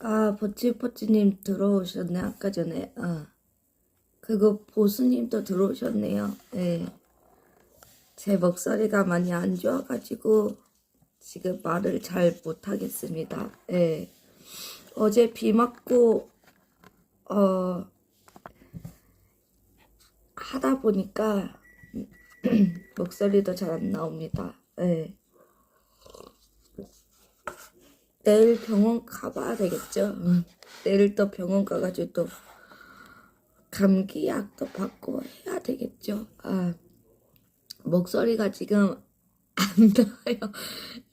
아, 버치버치님 들어오셨네, 아까 전에. 아. 그리고 보수님도 들어오셨네요. 예. 제 목소리가 많이 안 좋아가지고 지금 말을 잘 못하겠습니다. 예. 어제 비 맞고, 어, 하다 보니까 목소리도 잘 안 나옵니다. 예. 내일 병원 가봐야 되겠죠. 음. 내일 또 병원 가가지고 또 감기약도 받고 해야 되겠죠. 아, 목소리가 지금 안 나와요.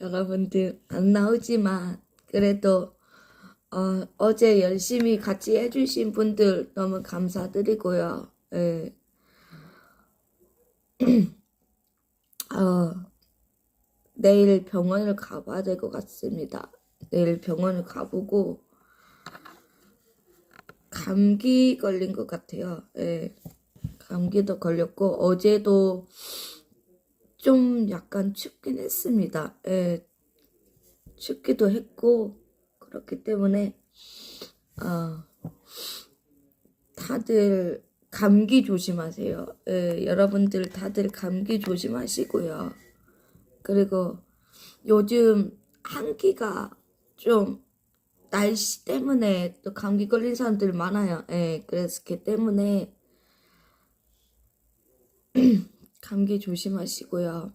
여러분들 안 나오지만 그래도 어, 어제 열심히 같이 해주신 분들 너무 감사드리고요. 예. 어, 내일 병원을 가봐야 될 것 같습니다. 내일 병원을 가보고 감기 걸린 것 같아요. 예. 감기도 걸렸고 어제도 좀 약간 춥긴 했습니다. 예. 춥기도 했고 그렇기 때문에 어, 다들 감기 조심하세요. 예, 여러분들 다들 감기 조심하시고요. 그리고 요즘 한기가 좀 날씨 때문에 또 감기 걸린 사람들 많아요. 예, 그래서 그 때문에 감기 조심하시고요.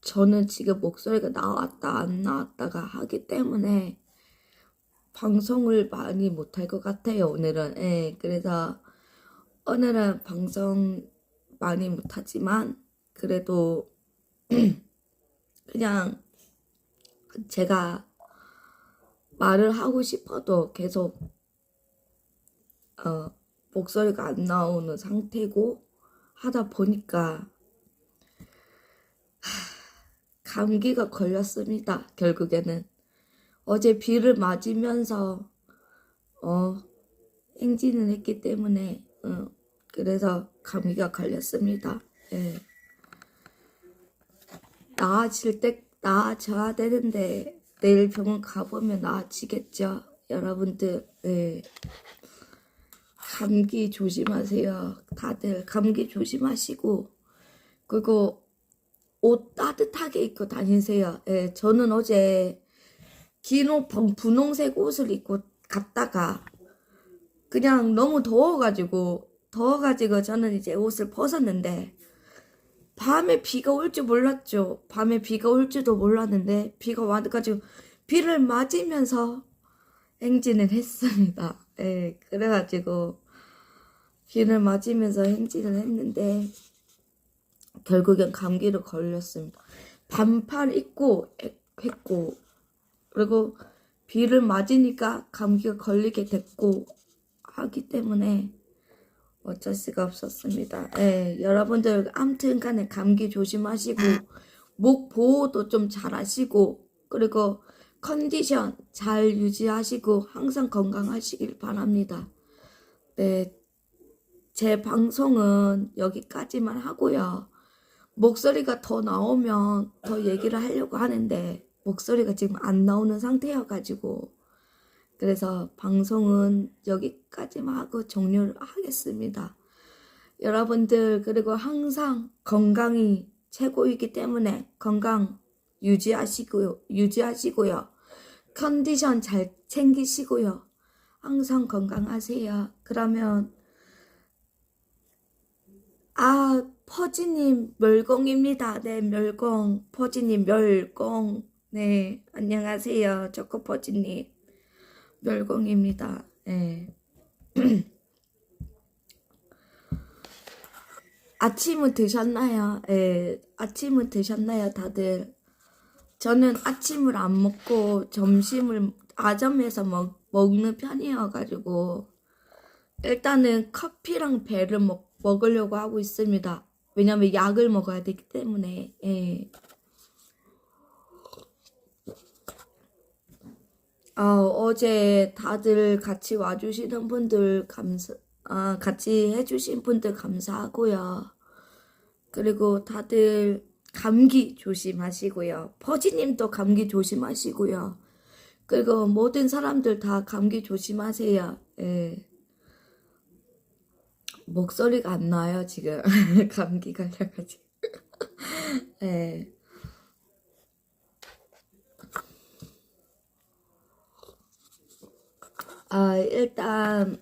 저는 지금 목소리가 나왔다 안 나왔다가 하기 때문에 방송을 많이 못할 것 같아요 오늘은 예 그래서 오늘은 방송 많이 못하지만 그래도 그냥 제가 말을 하고 싶어도 계속 어 목소리가 안 나오는 상태고 하다 보니까 감기가 걸렸습니다. 결국에는 어제 비를 맞으면서 어 행진을 했기 때문에 어, 그래서 감기가 걸렸습니다. 예. 나아질 때 나아져야 되는데 내일 병원 가보면 나아지겠죠. 여러분들 예. 감기 조심하세요. 다들 감기 조심하시고 그리고 옷 따뜻하게 입고 다니세요. 예, 저는 어제 긴 옷, 분- 분홍색 옷을 입고 갔다가 그냥 너무 더워가지고 더워가지고 저는 이제 옷을 벗었는데 밤에 비가 올 줄 몰랐죠. 밤에 비가 올 줄도 몰랐는데 비가 와가지고 비를 맞으면서 행진을 했습니다. 예, 그래가지고 비를 맞으면서 행진을 했는데 결국엔 감기로 걸렸습니다. 반팔 입고 했- 했고 그리고 비를 맞으니까 감기가 걸리게 됐고 하기 때문에 어쩔 수가 없었습니다. 예, 여러분들 아무튼 간에 감기 조심하시고 목 보호도 좀 잘 하시고 그리고 컨디션 잘 유지하시고 항상 건강하시길 바랍니다. 네, 제 방송은 여기까지만 하고요. 목소리가 더 나오면 더 얘기를 하려고 하는데 목소리가 지금 안 나오는 상태여가지고 그래서 방송은 여기까지만 하고 종료를 하겠습니다. 여러분들 그리고 항상 건강이 최고이기 때문에 건강 유지하시고요. 유지하시고요. 컨디션 잘 챙기시고요. 항상 건강하세요. 그러면 아, 퍼지님, 멸공입니다. 네, 멸공. 퍼지님, 멸공. 네, 안녕하세요. 초코퍼지님. 멸공입니다. 네. 아침은 드셨나요? 예, 아침은 드셨나요, 다들? 저는 아침을 안 먹고 점심을 아점에서 먹, 먹는 편이어가지고, 일단은 커피랑 배를 먹, 먹으려고 하고 있습니다. 왜냐면 약을 먹어야 되기 때문에, 예. 어 제 다들 같이 와주시는 분들 감사, 아, 같이 해주신 분들 감사하고요. 그리고 다들 감기 조심하시고요. 퍼지님도 감기 조심하시고요. 그리고 모든 사람들 다 감기 조심하세요. 예. 목소리가 안 나요, 지금. 감기 걸려가지고. 예. 아, 일단,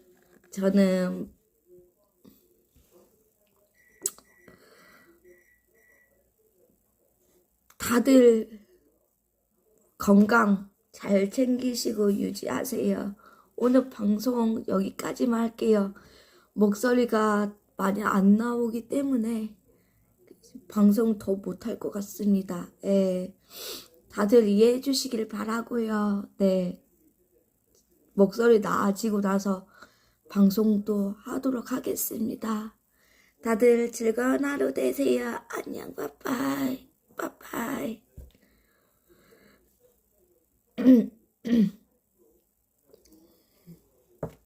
저는, 다들 건강 잘 챙기시고 유지하세요. 오늘 방송 여기까지만 할게요. 목소리가 많이 안 나오기 때문에 방송 더 못할 것 같습니다. 예. 다들 이해해 주시길 바라고요. 네. 목소리 나아지고 나서 방송도 하도록 하겠습니다. 다들 즐거운 하루 되세요. 안녕, 빠빠이. 빠빠이.